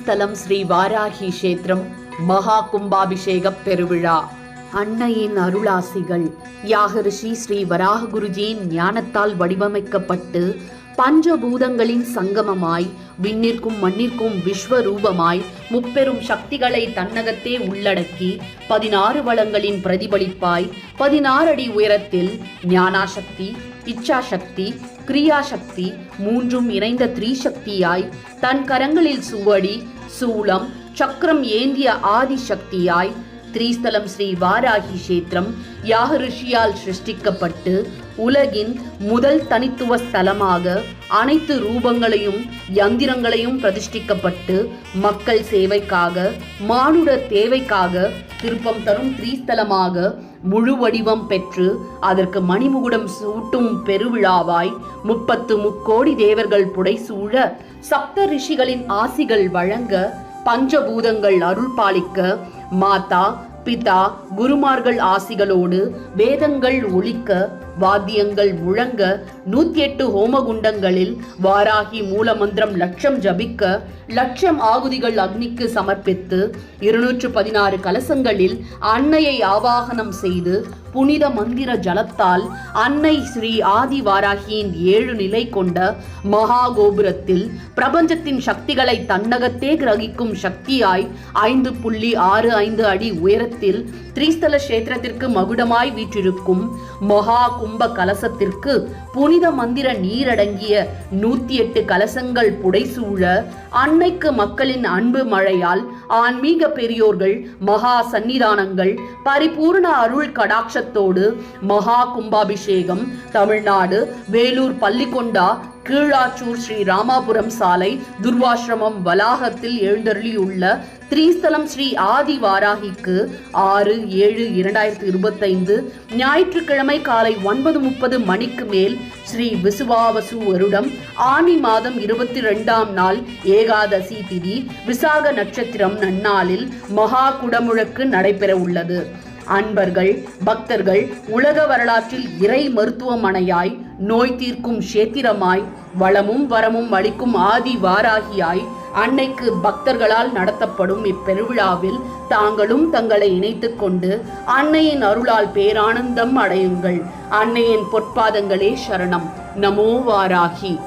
ஸ்தலம் ஸ்ரீ வாராகி கஷேத்திரம் மகா கும்பாபிஷேக பெருவிழா. அன்னையின் அருளாசிகள் யாகரிஷி ஸ்ரீ வராக குருஜியின் ஞானத்தால் வடிவமைக்கப்பட்டு பஞ்சபூதங்களின் சங்கமமாய் விண்ணிற்கும் மண்ணிற்கும் விஸ்வரூபமாய் முப்பெரும் சக்திகளை தன்னகத்தே உள்ளடக்கி பதினாறு வளங்களின் பிரதிபலிப்பாய் பதினாறு அடி உயரத்தில் ஞானாசக்தி இச்சாசக்தி கிரியாசக்தி மூன்றும் இணைந்த திரிசக்தியாய் தன் கரங்களில் சுவடி சூளம் சக்கரம் ஏந்திய ஆதிசக்தியாய் திரீஸ்தலம் ஸ்ரீ வாராகி கஷேத்திரம் யாக ரிஷியால் சிருஷ்டிக்கப்பட்டு உலகின் முதல் தனித்துவ ஸ்தலமாக அனைத்து ரூபங்களையும் யந்திரங்களையும் பிரதிஷ்டிக்கப்பட்டு மக்கள் சேவைக்காக மானுட தேவைக்காக திருப்பம் தரும் திரீஸ்தலமாக முழு வடிவம் பெற்று அதற்கு மணிமுகுடம் சூட்டும் பெருவிழாவாய் முப்பத்து முக்கோடி தேவர்கள் புடைசூழ சப்த ரிஷிகளின் ஆசிகள் வழங்க பஞ்சபூதங்கள் அருள் பாலிக்க மாதா பிதா குருமார்கள் ஆசிகளோடு வேதங்கள் ஒழிக்க வாத்தியங்கள் முழங்க நூத்தி எட்டு ஹோமகுண்டங்களில் வாராகி மூலமந்திரம் லட்சம் ஜபிக்க லட்சம் ஆகுதிகள் அக்னிக்கு சமர்ப்பித்து இருநூற்று பதினாறு கலசங்களில் அன்னையை ஆவாகனம் செய்து புனித மந்திர ஜலத்தால் அன்னை ஸ்ரீ ஆதி வாராகியின் ஏழு நிலை கொண்ட மகா கோபுரத்தில் பிரபஞ்சத்தின் சக்திகளை தன்னகத்தே கிரகிக்கும் சக்தியாய் ஐந்து புள்ளி ஆறு ஐந்து அடி உயரத்தில் நேரத்தில் திரிஸ்தல கஷேத்திரத்திற்கு மகுடமாய் வீற்றிருக்கும் மகா கும்ப கலசத்திற்கு புனித மந்திர நீரடங்கிய நூத்தி எட்டு கலசங்கள் புடைசூழ அன்னைக்கு மக்களின் அன்பு மழையால் ஆன்மீக பெரியோர்கள் மகா சன்னிதானங்கள் பரிபூர்ண அருள் கடாட்சத்தோடு மகா கும்பாபிஷேகம் தமிழ்நாடு வேலூர் பள்ளிக்கொண்டா கீழாச்சூர் ஸ்ரீ ராமாபுரம் சாலை துர்வாசிரமம் வளாகத்தில் எழுந்தருளியுள்ள திரீஸ்தலம் ஸ்ரீ ஆதி வாராகிக்கு ஆறு ஏழு இரண்டாயிரத்தி இருபத்தைந்து ஞாயிற்றுக்கிழமை காலை ஒன்பது முப்பது மணிக்கு மேல் ஸ்ரீ விசுவாவசு வருடம் ஆனி மாதம் இருபத்தி ரெண்டாம் நாள் ஏகாதசி திதி விசாக நட்சத்திரம் நன்னாளில் மகா குடமுழக்கு நடைபெற உள்ளது. அன்பர்கள் பக்தர்கள் உலக வரலாற்றில் இறை மருத்துவமனையாய் நோய் தீர்க்கும் சேத்திரமாய் வளமும் வரமும் அளிக்கும் ஆதி வாராகியாய் அன்னைக்கு பக்தர்களால் நடத்தப்படும் இப்பெருவிழாவில் தாங்களும் தங்களை இணைத்துக் கொண்டு அன்னையின் அருளால் பேரானந்தம் அடையுங்கள். அன்னையின் பொற்பாதங்களே சரணம். நமோ வாராகி.